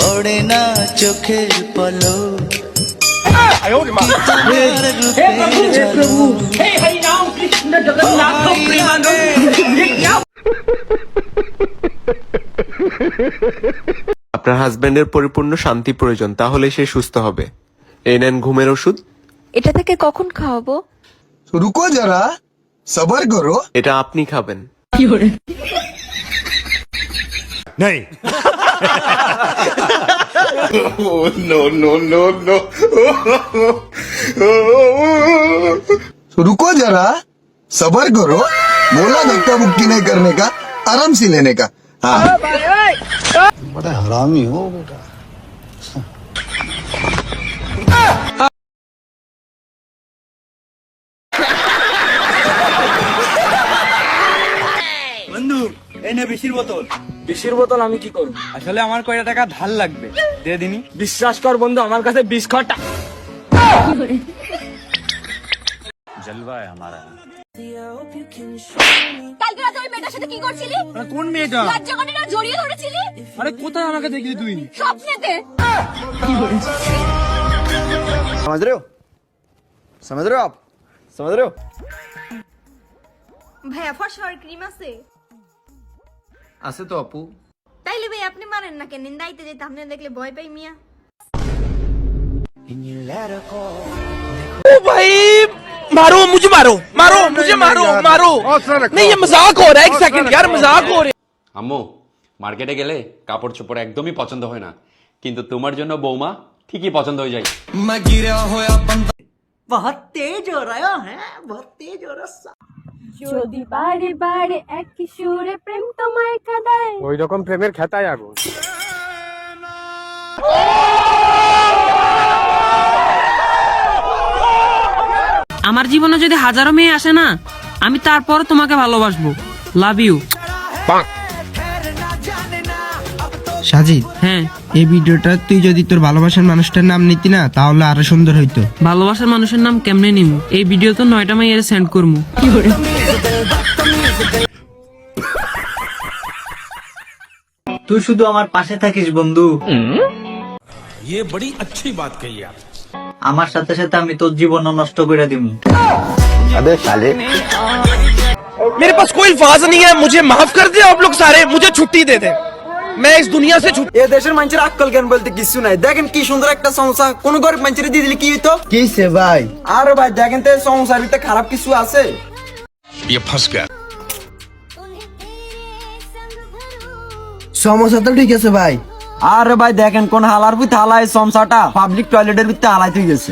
পড়ে না চোখের পলো আপনার হাজবেন্ডের পরিপূর্ণ শান্তি প্রয়োজন তাহলে সে সুস্থ হবে। এ নেন ঘুমের ওষুধ। এটা থেকে কখন খাওয়াবো? রুকো যারা সবার করো। এটা আপনি খাবেন। কি रुको जरा सबर करो बोला धक्का मुक्की नहीं करने का आराम से लेने का हाँ बड़ा हरामी हो बेटा বন্ধু এই নে বিশির বোতল বিশির বোতল আমি কি করব আসলে আমার কয়টা টাকা ধার লাগবে দিয়ে দিনি বিশ্বাস কর বন্ধু আমার কাছে বিশ ঘন্টা কালকে রাতে ওই মেয়েটার সাথে কি করছিলি কোন মেয়েটা লজ্জা করে না জড়িয়ে ধরেছিলি আরে কোথায় আমাকে দেখলি তুই স্বপ্নেতে समझ रहे हो समझ रहे हो आप समझ रहे हो ভাইয়া ফসর ক্রিম আছে আছে তো আপু তাইলে ভাই আপনি মারেন না কেন নিন্দাইতে যেতে আপনি দেখলে ভয় পাই মিয়া भाई मारो मुझे मारो मारो मुझे मारो मारो नहीं ये मजाक हो रहा है एक सेकंड यार मजाक हो रहा है আম্মু মার্কেটে গেলে কাপড় চোপড় একদমই পছন্দ হয় না কিন্তু তোমার জন্য বৌমা ঠিকই পছন্দ হয়ে যায় যদি বারে বারে এক কিশোরে প্রেম তোমায় কাদায়। ওই রকম প্রেমের খেতায় আগুন। আমার জীবনে যদি হাজারো মেয়ে আসে না আমি তারপর তোমাকে ভালোবাসবো। লাভ ইউ সাজিদ হ্যাঁ এই ভিডিওটা তুই যদি তোর ভালোবাসার মানুষটার নাম নিতি না তাহলে আরো সুন্দর হইতো ভালোবাসার মানুষের নাম কেমনে নিমু এই ভিডিও তো নয়টা মেয়ের সেন্ড করমু তুই শুধু আমার পাশে থাকিস বন্ধু ये बड़ी अच्छी बात कही आप আমার সাথে সাথে আমি তোর জীবন নষ্ট করে দিব मेरे पास कोई अल्फाज नहीं है मुझे माफ कर दे आप लोग सारे मुझे छुट्टी दे दे मैं इस दुनिया से छुट्टी এ দেশের মানুষের আক্কল জ্ঞান বলতে কিছু নাই দেখেন কি সুন্দর একটা সমস্যা কোন গরিব মানুষের দিয়ে দিলে কি হইতো किसे भाई আরে ভাই দেখেন তো সমস্যার ভিতরে খারাপ কিছু আছে ये फंस गया সমস্যা তো ঠিক আছে ভাই আরে ভাই দেখেন কোন হালার ভিতরে হালাই সমস্যাটা পাবলিক টয়লেটের ভিতরে হালাই তুই গেছে